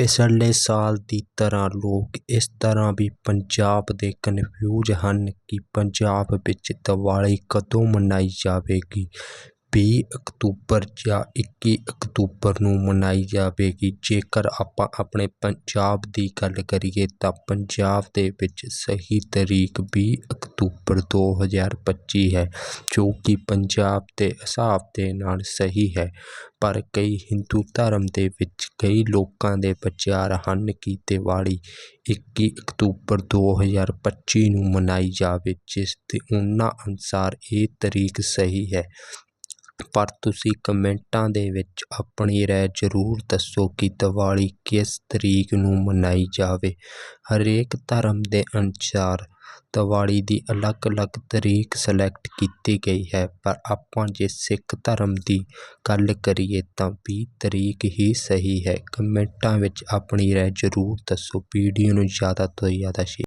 ਪਿਛਲੇ ਸਾਲ ਦੀ ਤਰ੍ਹਾਂ ਲੋਕ ਇਸ ਤਰ੍ਹਾਂ ਵੀ ਪੰਜਾਬ ਦੇ ਕਨਫਿਊਜ਼ ਹਨ ਕਿ ਪੰਜਾਬ ਵਿੱਚ ਦੀਵਾਲੀ ਕਦੋਂ ਮਨਾਈ ਜਾਵੇਗੀ। ਵੀਹ ਅਕਤੂਬਰ ਜਾਂ ਇੱਕੀ ਅਕਤੂਬਰ ਨੂੰ ਮਨਾਈ ਜਾਵੇਗੀ। ਜੇਕਰ ਆਪਾਂ ਆਪਣੇ ਪੰਜਾਬ ਦੀ ਗੱਲ ਕਰੀਏ ਤਾਂ ਪੰਜਾਬ ਦੇ ਵਿੱਚ ਸਹੀ ਤਰੀਕ ਵੀਹ ਅਕਤੂਬਰ ਦੋ ਹਜ਼ਾਰ ਪੱਚੀ ਹੈ, ਜੋ ਕਿ ਪੰਜਾਬ ਦੇ ਹਿਸਾਬ ਦੇ ਨਾਲ ਸਹੀ ਹੈ। ਪਰ ਕਈ ਹਿੰਦੂ ਧਰਮ ਦੇ ਵਿੱਚ ਕਈ ਲੋਕਾਂ ਦੇ ਵਿਚਾਰ ਹਨ ਕਿ ਦੀਵਾਲੀ ਇੱਕੀ ਅਕਤੂਬਰ ਦੋ ਹਜ਼ਾਰ ਪੱਚੀ ਨੂੰ ਮਨਾਈ ਜਾਵੇ, ਜਿਸ ਦੇ ਉਹਨਾਂ ਅਨੁਸਾਰ ਇਹ ਤਰੀਕ ਸਹੀ ਹੈ। ਪਰ ਤੁਸੀਂ ਕਮੈਂਟਾਂ ਦੇ ਵਿੱਚ ਆਪਣੀ ਰਾਏ ਜ਼ਰੂਰ ਦੱਸੋ ਕਿ ਦੀਵਾਲੀ ਕਿਸ ਤਰੀਕ ਨੂੰ ਮਨਾਈ ਜਾਵੇ। ਹਰੇਕ ਧਰਮ ਦੇ ਅਨੁਸਾਰ ਦੀਵਾਲੀ ਦੀ ਅਲੱਗ-ਅਲੱਗ ਤਰੀਕ ਸਲੈਕਟ ਕੀਤੀ ਗਈ ਹੈ, ਪਰ ਆਪਾਂ ਜੇ ਸਿੱਖ ਧਰਮ ਦੀ ਗੱਲ ਕਰੀਏ ਤਾਂ ਵੀਹ ਤਰੀਕ ਹੀ ਸਹੀ ਹੈ। ਕਮੈਂਟਾਂ ਵਿੱਚ ਆਪਣੀ ਰਾਏ ਜ਼ਰੂਰ ਦੱਸੋ, ਵੀਡੀਓ ਨੂੰ ਜ਼ਿਆਦਾ ਤੋਂ ਜ਼ਿਆਦਾ ਸ਼ੇਅਰ